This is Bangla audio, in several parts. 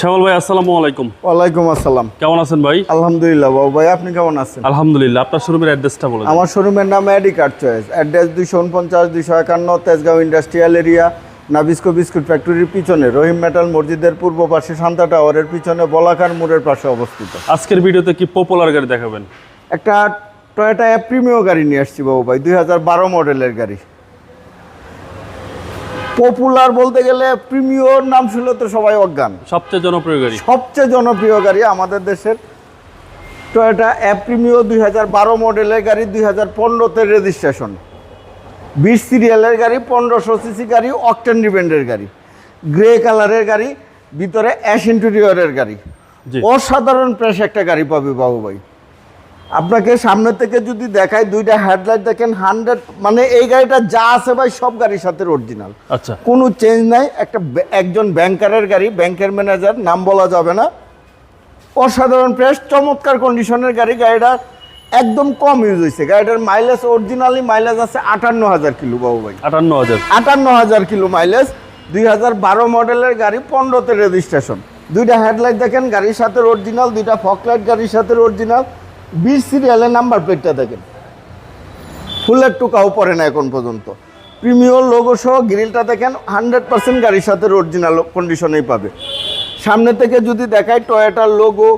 শ্যামল ভাই আসসালামু আলাইকুম। ওয়ালাইকুম আসসালাম। কেমন আছেন ভাই? আলহামদুলিল্লাহ বাবু ভাই আপনি কেমন আছেন? আলহামদুলিল্লাহ আপনার শোরুমের অ্যাড্রেসটা বলে দিন। আমার শোরুমের নাম এডি কার্ড চয়েস অ্যাড্রেস দুইশো উনপঞ্চাশ দুইশো একান্ন Tejgaon industrial area Nabisco biscuit ফ্যাক্টরির পিছনে রহিম মেটাল মসজিদের পূর্ব পাশে শান্তা টাওয়ারের পিছনে বলাকার মোড়ের পাশে অবস্থিত। আজকের ভিডিওতে কি পপুলার গাড়ি দেখাবেন? একটা টয়োটা প্রিমিয় গাড়ি নিয়ে আসছি বাবু ভাই দুই হাজার বারো মডেলের গাড়ি। পপুলার বলতে গেলে প্রিমিয়র নাম শুনলে তো সবাই অজ্ঞান। সবচেয়ে জনপ্রিয় গাড়ি। সবচেয়ে জনপ্রিয় গাড়ি আমাদের দেশের টয়োটা অ্যাপ্রিমিও দুই হাজার বারো মডেলের গাড়ি দুই হাজার পনেরোতে রেজিস্ট্রেশন বিশ সিরিয়ালের গাড়ি পনেরোশো সিসি গাড়ি অকটেন ডিপেন্ডের গাড়ি। গ্রে কালারের গাড়ি ভিতরে অ্যাশ ইন্টেরিয়রের গাড়ি। অসাধারণ প্রেস একটা গাড়ি পাবে বাবু ভাই। আপনাকে সামনে থেকে যদি দেখায় দুইটা হেডলাইট দেখেন হান্ড্রেড মানে এই গাড়িটা যা আছে ভাই সব গাড়ির সাথে অরিজিনাল আচ্ছা। কোনো চেঞ্জ নাই একটা একজন ব্যাংকারের গাড়ি ব্যাংকের ম্যানেজার নাম বলা যাবে না। অসাধারণ প্রেস চমৎকার কন্ডিশনের গাড়ি গাড়িটা একদম কম ইউজ হয়েছে গাড়িটার মাইলেজ অরিজিনালি মাইলেজ আছে আটান্ন হাজার কিলো বাবু ভাই। আটান্ন হাজার। আটান্ন হাজার কিলো মাইলেজ দুই হাজার বারো মডেলের গাড়ি পনেরোতে রেজিস্ট্রেশন দুইটা হেডলাইট দেখেন গাড়ির সাথে অরিজিনাল দুইটা ফকলাইট গাড়ির সাথে অরিজিনাল বিশ সিরিয়ালের নাম্বার প্লেটটা দেখেন। ফুলের টুকাও পড়ে না এখন পর্যন্ত। প্রিমিয়র লোগো সহ গ্রিলটা দেখেন হান্ড্রেড পার্সেন্ট গাড়ির সাথে অরিজিনাল কন্ডিশনেই পাবে। সামনে থেকে যদি দেখায় টয়োটার logo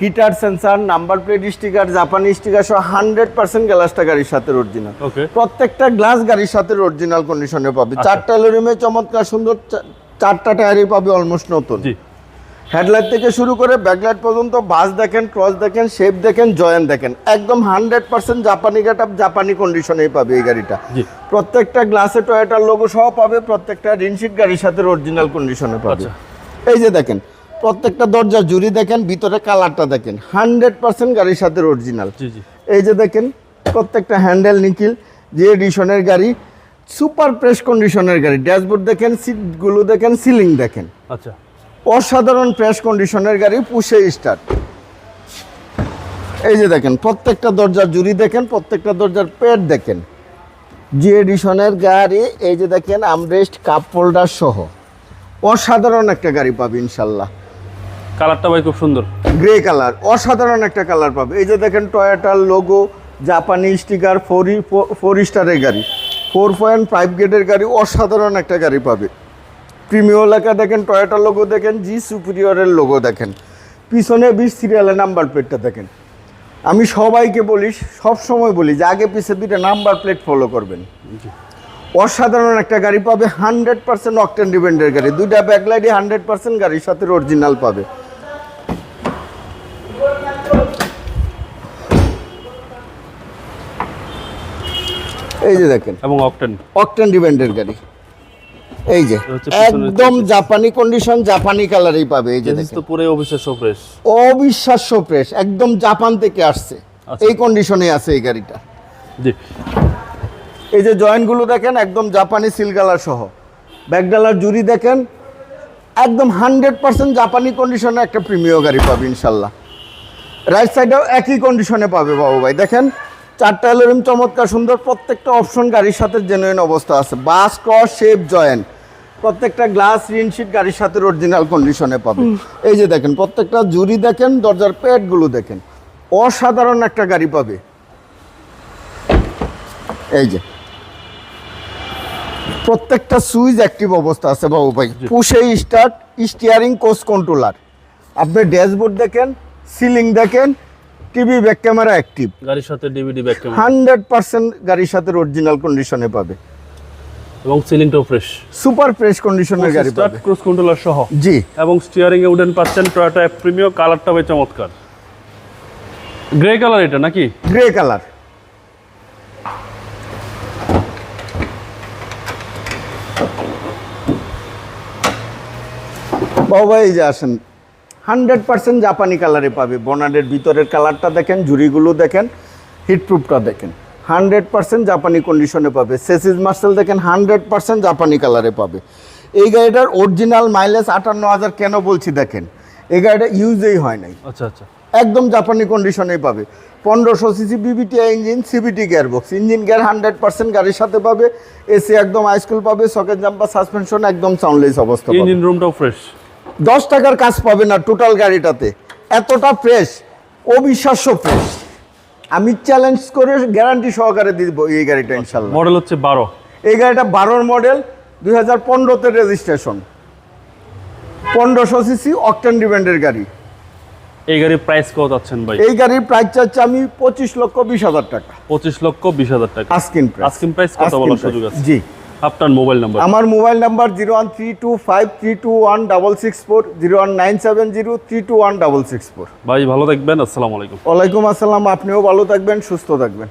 heater sensor number plate sticker জাপানি স্টিকার সহ হান্ড্রেড পার্সেন্ট গ্লাসটা গাড়ির সাথে অরিজিনাল প্রত্যেকটা গ্লাস গাড়ির সাথে অরিজিনাল কন্ডিশনে পাবে। চারটা এলোরিমে চমৎকার সুন্দর চারটা টায়ারই পাবে অলমোস্ট নতুন। হেডলাইট থেকে শুরু করে ব্যাকলাইট পর্যন্ত বাস দেখেন ক্রস দেখেন শেপ দেখেন জয়েন দেখেন একদম হান্ড্রেড পার্সেন্ট জাপানি গেট জাপানি কন্ডিশনেই পাবে এই গাড়িটা। প্রত্যেকটা গ্লাসে টয়েটার লোগো সহ পাবে প্রত্যেকটা রিনশিট গাড়ির সাথে অরিজিনাল কন্ডিশনে পাবে। আচ্ছা। এই যে দেখেন প্রত্যেকটা দরজা জুড়ি দেখেন ভিতরে কালারটা দেখেন হান্ড্রেড পার্সেন্ট গাড়ির সাথে অরিজিনাল এই যে দেখেন প্রত্যেকটা হ্যান্ডেল নিকিল যে এডিশনের গাড়ি সুপার প্রেস কন্ডিশনের গাড়ি। ড্যাশবোর্ড দেখেন সিটগুলো দেখেন সিলিং দেখেন। আচ্ছা। অসাধারণ প্রেস কন্ডিশনের গাড়ি পুষে স্টার্ট এই যে দেখেন প্রত্যেকটা দরজার জুড়ি দেখেন প্রত্যেকটা দরজার পেট দেখেন। জি এডিশনের গাড়ি এই যে দেখেন আমরেস্ট কাপ হোল্ডার সহ। অসাধারণ একটা গাড়ি পাবে ইনশাল্লাহ। কালারটা ভাই খুব সুন্দর। গ্রে কালার অসাধারণ একটা কালার পাবে। এই যে দেখেন টয়োটার লোগো জাপানি স্টিকার ফোর ফোর স্টারের গাড়ি। ফোর পয়েন্ট ফাইভ গেটের গাড়ি অসাধারণ একটা গাড়ি পাবে। প্রিমিয় লেখা দেখেন টয়োটার লোগো দেখেন জি সুপিরিয়রের লোগো দেখেন। পিছনে বিশ সিরিয়ালের নাম্বার প্লেটটা দেখেন। আমি সবাইকে বলি সব সময় বলি যে আগে পিছে দুইটা নাম্বার প্লেট ফলো করবেন। অসাধারণ একটা গাড়ি পাবে হান্ড্রেড পার্সেন্ট অকটেন ডিপেন্ডের গাড়ি। দুইটা ব্যাকলাইটে হান্ড্রেড পার্সেন্ট গাড়ির সাথে অরিজিনাল পাবে। এই যে দেখেন। এবং অকটেন অকটেন ডিপেন্ডের গাড়ি। এই যে একদম জাপানি কন্ডিশন জাপানি কালারেই পাবে এই যে তো পুরো অবিশ্বাস্য ফ্রেশ অবিশ্বাস্য প্রেস একদম জাপান থেকে আসছে। আচ্ছা। এই কন্ডিশনে আছে এই গাড়িটা। জি। এই যে জয়েন্টগুলো দেখেন একদম জাপানি সিলগালার সহ। ব্যাকডালার জুরি দেখেন একদম হান্ড্রেড পার্সেন্ট জাপানি কন্ডিশনে একটা প্রিমিয় গাড়ি পাবে ইনশাল্লাহ। রাইট সাইডেও একই কন্ডিশনে পাবে বাবু ভাই। দেখেন চারটা এলোরিম চমৎকার সুন্দর প্রত্যেকটা অপশন গাড়ির সাথে জেনুইন অবস্থা আছে। বাস ক্রস শেপ জয়েন্ট প্রত্যেকটা গ্লাস রিনশিট গাড়ির সাথে অরিজিনাল কন্ডিশনে পাবে। এই যে দেখেন প্রত্যেকটা জুরি দেখেন দরজার পেটগুলো দেখেন। অসাধারণ একটা গাড়ি পাবে। এই যে। প্রত্যেকটা সুইচ অ্যাক্টিভ অবস্থা আছে বাবু ভাই। পুষে স্টার্ট স্টিয়ারিং কোচ কন্ট্রোলার আপনি ড্যাশবোর্ড দেখেন সিলিং দেখেন টিভি ব্যাক ক্যামেরা অ্যাক্টিভ গাড়ির সাথে DVD back camera hundred percent গাড়ির সাথে অরিজিনাল কন্ডিশনে পাবে। এবং সিলিংটাও ফ্রেশ সুপার ফ্রেশ কন্ডিশনের গাড়ি স্টার্ট পাবে। ক্রুজ কন্ট্রোলার সহ। জি। এবং স্টিয়ারিং এ উডেন পাচ্ছেন টয়োটা প্রিমিয় কালারটা ভাই চমৎকার। গ্রে কালার এটা নাকি? গ্রে কালার বাবা এই যে আসেন। হান্ড্রেড পার্সেন্ট জাপানি কালারে পাবে। বনাডের ভিতরের কালারটা দেখেন ঝুড়িগুলো দেখেন হিটপ্রুফটা দেখেন। হান্ড্রেড পার্সেন্ট জাপানি কন্ডিশনে পাবে। সেসিস মার্সেল দেখেন হান্ড্রেড পার্সেন্ট জাপানি কালারে পাবে। এই গাড়িটার অরিজিনাল মাইলেজ আটান্ন হাজার কেন বলছি দেখেন? এই গাড়িটা ইউজেই হয় নাই। আচ্ছা আচ্ছা। একদম জাপানি কন্ডিশনেই পাবে। পনেরোশো CC CVT engine CVT gearbox engine gear hundred percent গাড়ির সাথে পাবে। এসি একদম হাইস্কুল পাবে সকেট জাম্পার সাসপেনশন একদম সাউন্ডলেস অবস্থা ইঞ্জিন রুমটাও ফ্রেশ দশ টাকার কাজ পাবে না টোটাল গাড়িটাতে। এতটা ফ্রেশ অবিশ্বাস্য ফ্রেশ আমি চ্যালেঞ্জ করে গ্যারান্টি সহকারে দিব এই গাড়িটা ইনশাল্লাহ মডেল হচ্ছে বারো। এই গাড়িটা বারোর মডেল দুই হাজার পনেরোতে রেজিস্ট্রেশন পনেরোশো সিসি অকটেন ডিপেন্ডের গাড়ি। এই গাড়ির প্রাইস কত আছেন ভাই? এই গাড়ির প্রাইস চাচ্ছি আমি পঁচিশ লক্ষ বিশ হাজার টাকা। পঁচিশ লক্ষ বিশ হাজার টাকা। আস্কিন প্রাইস আস্কিন প্রাইস কত বলার সুযোগ আছে? জি। আপনার মোবাইল নাম্বার? আমার mobile number zero one three two five three two one double six four zero one nine seven zero three two one double six four. ভাই ভালো থাকবেন আসসালামু আলাইকুম। ওয়ালাইকুম আসসালাম আপনিও ভালো থাকবেন সুস্থ থাকবেন।